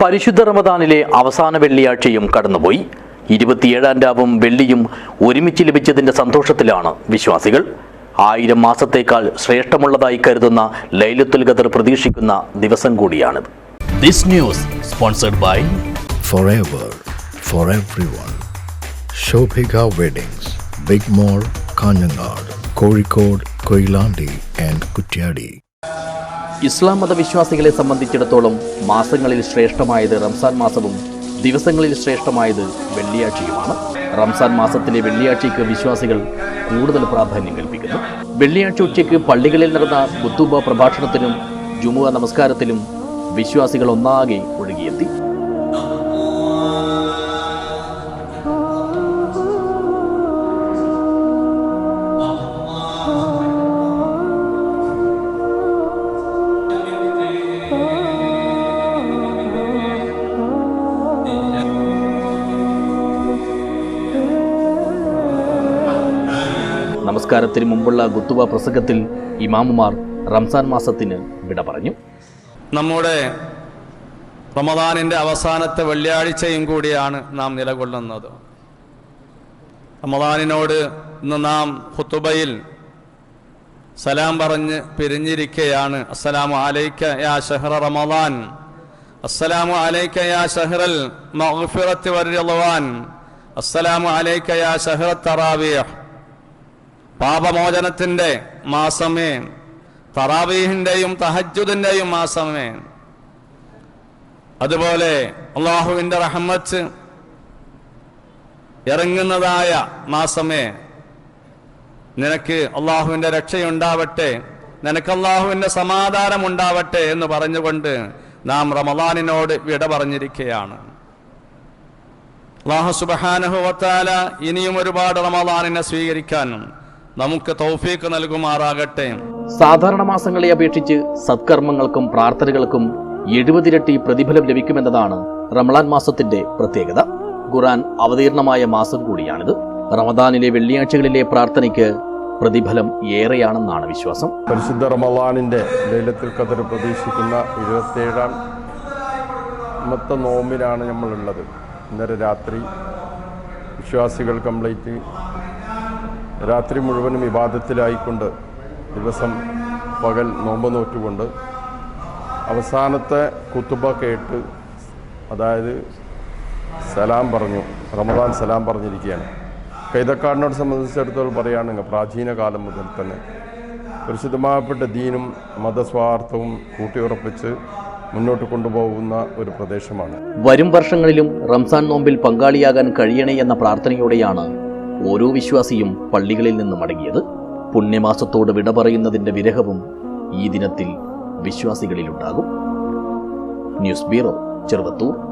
പരിശുദ്ധ റമദാനിലെ അവസാന വെള്ളിയാഴ്ചയും കടന്നുപോയി ഇരുപത്തിയേഴാം രാവും വെള്ളിയും ഒരുമിച്ച് ലഭിച്ചതിന്റെ സന്തോഷത്തിലാണ് വിശ്വാസികൾ ആയിരം മാസത്തേക്കാൾ ശ്രേഷ്ഠമുള്ളതായി കരുതുന്ന ലൈലത്തുൽ ഖദർ പ്രതീക്ഷിക്കുന്ന ദിവസം കൂടിയാണ് this news sponsored by forever for everyone. Shobhika weddings big Mall, Kanhangad Kozhikode Koyilandy and Kutyadi. ഇസ്ലാം മതവിശ്വാസികളെ സംബന്ധിച്ചിടത്തോളം മാസങ്ങളിൽ ശ്രേഷ്ഠമായത് റംസാൻ മാസവും ദിവസങ്ങളിൽ ശ്രേഷ്ഠമായത് വെള്ളിയാഴ്ചയുമാണ്. റംസാൻ മാസത്തിലെ വെള്ളിയാഴ്ചയ്ക്ക് വിശ്വാസികൾ കൂടുതൽ പ്രാധാന്യം കൽപ്പിക്കുന്നു. വെള്ളിയാഴ്ച ഉച്ചയ്ക്ക് പള്ളികളിൽ നടന്ന കുത്തുബ പ്രഭാഷണത്തിനും ജുമുഅ നമസ്കാരത്തിലും വിശ്വാസികൾ ഒന്നാകെ ഒഴുകിയെത്തി. നമസ്കാരത്തിന് മുമ്പുള്ള ഗുത്തുവ പ്രസംഗത്തിൽ ഇമാമുമാർ റംസാൻ മാസത്തിന് വിട പറഞ്ഞു. നമ്മുടെ റമദാനിന്റെ അവസാനത്തെ വെള്ളിയാഴ്ചയും കൂടിയാണ് നാം നിലകൊള്ളുന്നത്. റമദാനിനോട് ഇന്ന് നാം ഹുത്തുബയിൽ സലാം പറഞ്ഞ് പിരിഞ്ഞിരിക്കുകയാണ് അസ്സലാമു അലൈക്ക യാ ഷഹ്റ റമദാൻ. അസ്സലാമു അലൈക്ക യാ ഷഹ്റൽ മഗ്ഫിറത്തി വറിയളവാൻ അസ്സലാമു അലൈക്ക യാ ഷഹ്റ തറാവിയഹ് പാപമോചനത്തിന്റെ മാസമേ തറാവീഹിന്റെയും തഹജുദിന്റെയും മാസമേ അതുപോലെ അള്ളാഹുവിന്റെ റഹ്മത്ത് ഇറങ്ങുന്നതായ മാസമേ നിനക്ക് അള്ളാഹുവിന്റെ രക്ഷയുണ്ടാവട്ടെ നിനക്ക് അള്ളാഹുവിന്റെ സമാധാനം ഉണ്ടാവട്ടെ എന്ന് പറഞ്ഞുകൊണ്ട് നാം റമദാനിനോട് വിട പറഞ്ഞിരിക്കുകയാണ്. അള്ളാഹു സുബഹാനഹുവത്താല ഇനിയും ഒരുപാട് റമദാനിനെ സ്വീകരിക്കാനും നമുക്ക് തൗഫീക്ക് നൽകുമാറാകട്ടെ. സാധാരണ മാസങ്ങളെ അപേക്ഷിച്ച് സത്കർമ്മങ്ങൾക്കും പ്രാർത്ഥനകൾക്കും എഴുപതിരട്ടി പ്രതിഫലം ലഭിക്കുമെന്നതാണ് റമളാൻ മാസത്തിന്റെ പ്രത്യേകത. ഖുറാൻ അവതീർണമായ മാസം കൂടിയാണിത്. റമദാനിലെ വെള്ളിയാഴ്ചകളിലെ പ്രാർത്ഥനയ്ക്ക് പ്രതിഫലം ഏറെയാണെന്നാണ് വിശ്വാസം. പരിശുദ്ധ റമദാനിന്റെ ലൈലത്തുൽ ഖദർ പ്രതീക്ഷിക്കുന്ന ഇരുപത്തേഴാം മത്തെ നോമ്പിലാണ് നമ്മളുള്ളത്. ഇന്നലെ രാത്രി വിശ്വാസികൾ കംപ്ലീറ്റ് രാത്രി മുഴുവനും വിവാദത്തിലായിക്കൊണ്ട് ദിവസം പകൽ നോമ്പ് നോറ്റുകൊണ്ട് അവസാനത്തെ കുത്തുബ കേട്ട് അതായത് സലാം പറഞ്ഞു റമദാൻ സലാം പറഞ്ഞിരിക്കുകയാണ്. കൈതക്കാടിനോട് സംബന്ധിച്ചിടത്തോളം പറയുകയാണെങ്കിൽ പ്രാചീന കാലം മുതൽ തന്നെ പരിശുദ്ധമാകപ്പെട്ട ദീനും മതസ്വാർത്ഥവും കൂട്ടിയുറപ്പിച്ച് മുന്നോട്ട് കൊണ്ടുപോകുന്ന ഒരു പ്രദേശമാണ്. വരും വർഷങ്ങളിലും റംസാൻ നോമ്പിൽ പങ്കാളിയാകാൻ കഴിയണേ എന്ന പ്രാർത്ഥനയോടെയാണ് ഓരോ വിശ്വാസിയും പള്ളികളിൽ നിന്ന് മടങ്ങിയത് പുണ്യമാസത്തോട് വിട പറയുന്നതിന്റെ വിരഹവും ഈ ദിനത്തിൽ വിശ്വാസികളിലുണ്ടാകും. News bureau Cheruvathur.